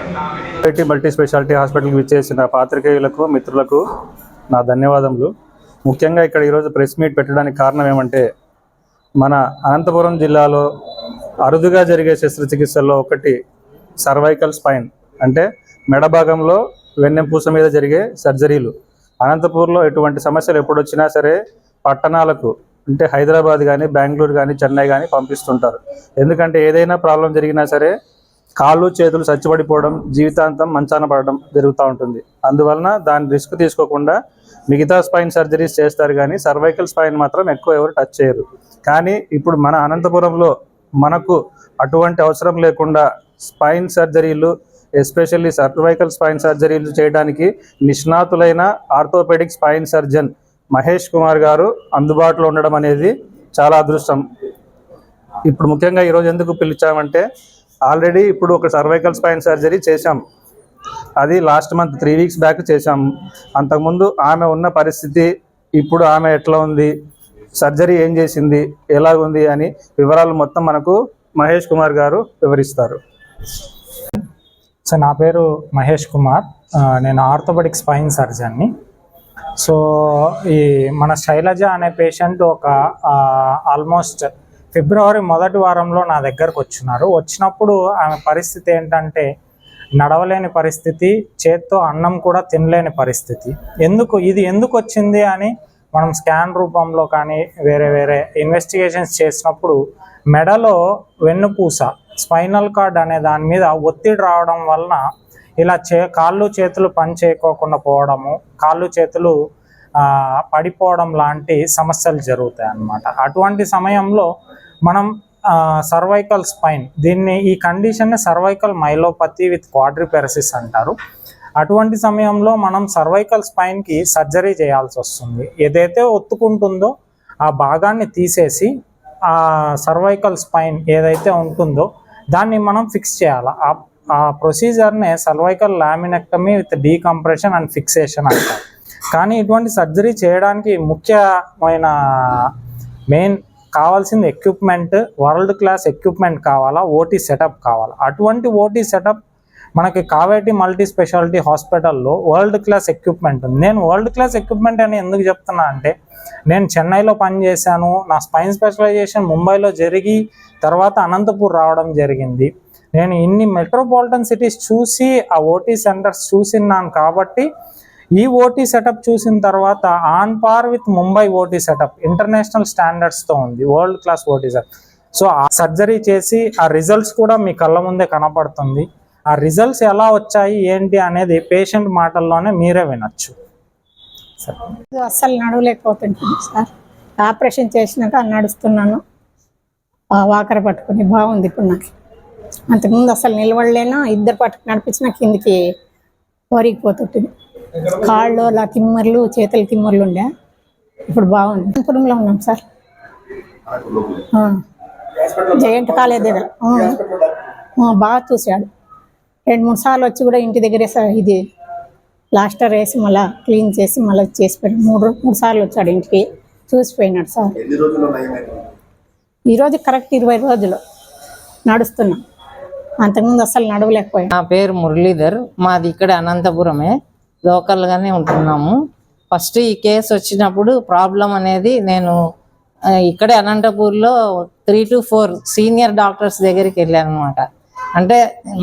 IIT multi speciality హాస్పిటల్కి విచ్చేసిన పాత్రికేయులకు మిత్రులకు నా ధన్యవాదములు. ముఖ్యంగా ఇక్కడ ఈరోజు ప్రెస్ మీట్ పెట్టడానికి కారణం ఏమంటే మన అనంతపురం జిల్లాలో అరుదుగా జరిగే శస్త్రచికిత్సల్లో ఒకటి సర్వైకల్ స్పైన్ అంటే మెడ భాగంలో వెన్నెపూస మీద జరిగే సర్జరీలు. అనంతపూర్లో ఎటువంటి సమస్యలు ఎప్పుడొచ్చినా సరే పట్టణాలకు అంటే హైదరాబాద్ కానీ బెంగళూరు కానీ చెన్నై కానీ పంపిస్తుంటారు. ఎందుకంటే ఏదైనా ప్రాబ్లం జరిగినా సరే కాళ్ళు చేతులు చచ్చిపడిపోవడం జీవితాంతం మంచాన పడడం జరుగుతూ ఉంటుంది. అందువలన దాని రిస్క్ తీసుకోకుండా మిగతా స్పైన్ సర్జరీస్ చేస్తారు కానీ సర్వైకల్ స్పైన్ మాత్రం ఎక్కువ ఎవరు టచ్ చేయరు. కానీ ఇప్పుడు మన అనంతపురంలో మనకు అటువంటి అవసరం లేకుండా స్పైన్ సర్జరీలు ఎస్పెషల్లీ సర్వైకల్ స్పైన్ సర్జరీలు చేయడానికి నిష్ణాతులైన orthopaedic spine surgeon Mahesh Kumar garu అందుబాటులో ఉండడం అనేది చాలా అదృష్టం. ఇప్పుడు ముఖ్యంగా ఈరోజు ఎందుకు పిలిచామంటే ఆల్రెడీ ఇప్పుడు ఒక సర్వైకల్ స్పైన్ సర్జరీ చేశాం. అది last month three weeks back చేశాం. అంతకుముందు ఆమె ఉన్న పరిస్థితి ఇప్పుడు ఆమె ఎట్లా ఉంది సర్జరీ ఏం చేసింది ఎలా ఉంది అని వివరాలు మొత్తం మనకు మహేష్ కుమార్ గారు వివరిస్తారు. సో నా పేరు మహేష్ కుమార్. నేను ఆర్థోపెడిక్ స్పైన్ సర్జన్ని. సో ఈ మన శైలజ అనే పేషెంట్ ఒక ఆల్మోస్ట్ ఫిబ్రవరి మొదటి వారంలో నా దగ్గరకు వచ్చినారు. వచ్చినప్పుడు ఆమె పరిస్థితి ఏంటంటే నడవలేని పరిస్థితి చేత్తో అన్నం కూడా తినలేని పరిస్థితి. ఎందుకు? ఇది ఎందుకు వచ్చింది అని మనం స్కాన్ రూపంలో కానీ వేరే వేరే ఇన్వెస్టిగేషన్స్ చేసినప్పుడు మెడలో వెన్నుపూస స్పైనల్ కార్డ్ అనే దాని మీద ఒత్తిడి రావడం వలన ఇలా చే కాళ్ళు చేతులు పని చేయకోకుండా పోవడము కాళ్ళు చేతులు పడిపోవడం లాంటి సమస్యలు జరుగుతాయి అన్నమాట అటువంటి సమయంలో మనం సర్వైకల్ స్పైన్ దీన్ని ఈ కండిషన్ని సర్వైకల్ మైలోపతి విత్ క్వాడ్రిపెరసిస్ అంటారు. అటువంటి సమయంలో మనం సర్వైకల్ స్పైన్కి సర్జరీ చేయాల్సి వస్తుంది. ఏదైతే ఒత్తుకుంటుందో ఆ భాగాన్ని తీసేసి ఆ సర్వైకల్ స్పైన్ ఏదైతే ఉంటుందో దాన్ని మనం ఫిక్స్ చేయాలి. ఆ ప్రొసీజర్నే cervical laminectomy with decompression and fixation అంటారు. కానీ ఇటువంటి సర్జరీ చేయడానికి ముఖ్యమైన మెయిన్ కావాల్సింది ఎక్విప్మెంట్ వరల్డ్ క్లాస్ ఎక్విప్మెంట్ కావాలా ఓటీ సెటప్ కావాలా? అటువంటి ఓటీ సెటప్ మనకి కావేటి మల్టీ స్పెషాలిటీ హాస్పిటల్లో వరల్డ్ క్లాస్ ఎక్విప్మెంట్ ఉంది. నేను వరల్డ్ క్లాస్ ఎక్విప్మెంట్ అని ఎందుకు చెప్తున్నా అంటే నేను చెన్నైలో పనిచేశాను నా స్పైన్ స్పెషలైజేషన్ ముంబైలో జరిగి తర్వాత అనంతపూర్ రావడం జరిగింది. నేను ఇన్ని మెట్రోపాలిటన్ సిటీస్ చూసి ఆ ఓటీ సెంటర్స్ చూసిన్నాను కాబట్టి ఈ ఓటీ సెటప్ చూసిన తర్వాత on par with Mumbai OT setup international స్టాండర్డ్స్తో ఉంది world class OT setup so ఆ సర్జరీ చేసి ఆ రిజల్ట్స్ కూడా మీ కళ్ళ ముందే కనపడుతుంది. ఆ రిజల్ట్స్ ఎలా వచ్చాయి ఏంటి అనేది పేషెంట్ మాటల్లోనే మీరే వినొచ్చు. సరే. అస్సలు నడవలేకపోతున్నాను సార్. ఆపరేషన్ చేసినాక నడుస్తున్నాను. ఆ పట్టుకుని బాగుంది ఇప్పుడు నాకు. అంతకుముందు అసలు నిలబడలేనా ఇద్దరు పట్టుకు నడిపించిన కిందికి వరిగిపోతుంటుంది. కాళ్ళు అలా తిమ్మర్లు చేతులు తిమ్మర్లు ఉండే. ఇప్పుడు బాగుంది. అనంతపురంలో ఉన్నాం సార్. జయంట్ కాలేజ్ దగ్గర. బాగా చూశాడు. రెండు మూడు సార్లు వచ్చి కూడా ఇంటి దగ్గరే సార్ ఇది. ప్లాస్టర్ వేసి మళ్ళీ క్లీన్ చేసి మళ్ళీ చేసి పెట్టాడు మూడు మూడు సార్లు వచ్చాడు ఇంటికి. చూసిపోయినాడు సార్. ఎన్ని రోజుల్లో నయమైంది ఈరోజు కరెక్ట్ ఇరవై రోజులు నడుస్తున్నాం. అంతకుముందు అసలు నడవలేకపోయాం. నా పేరు మురళీధర్. మాది ఇక్కడ అనంతపురమే. లోకల్గానే ఉంటున్నాము. ఫస్ట్ ఈ కేసు వచ్చినప్పుడు ప్రాబ్లం అనేది నేను ఇక్కడే అనంతపూర్లో three to four senior doctors దగ్గరికి వెళ్ళాను అనమాట అంటే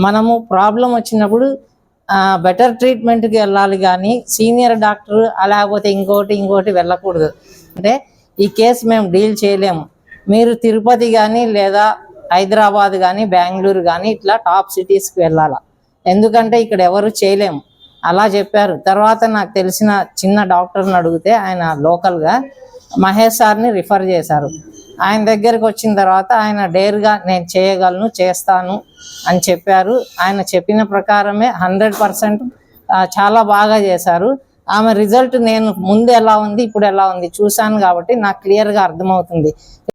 మనము ప్రాబ్లం వచ్చినప్పుడు బెటర్ ట్రీట్మెంట్కి వెళ్ళాలి కానీ సీనియర్ డాక్టర్ లేకపోతే ఇంకోటి ఇంకోటి వెళ్ళకూడదు. అంటే ఈ కేసు మేము డీల్ చేయలేము. మీరు తిరుపతి కానీ లేదా హైదరాబాద్ కానీ బెంగళూరు కానీ ఇట్లా టాప్ సిటీస్కి వెళ్ళాలా. ఎందుకంటే ఇక్కడ ఎవరు చేయలేము. అలా చెప్పారు. తర్వాత నాకు తెలిసిన చిన్న డాక్టర్ని అడిగితే ఆయన లోకల్గా మహేష్ సార్ని రిఫర్ చేశారు. ఆయన దగ్గరికి వచ్చిన తర్వాత ఆయన డేర్గా నేను చేయగలను చేస్తాను అని చెప్పారు. ఆయన చెప్పిన ప్రకారమే హండ్రెడ్ పర్సెంట్ చాలా బాగా చేశారు. ఆమె రిజల్ట్ నేను ముందు ఎలా ఉంది ఇప్పుడు ఎలా ఉంది చూశాను కాబట్టి నాకు క్లియర్గా అర్థమవుతుంది.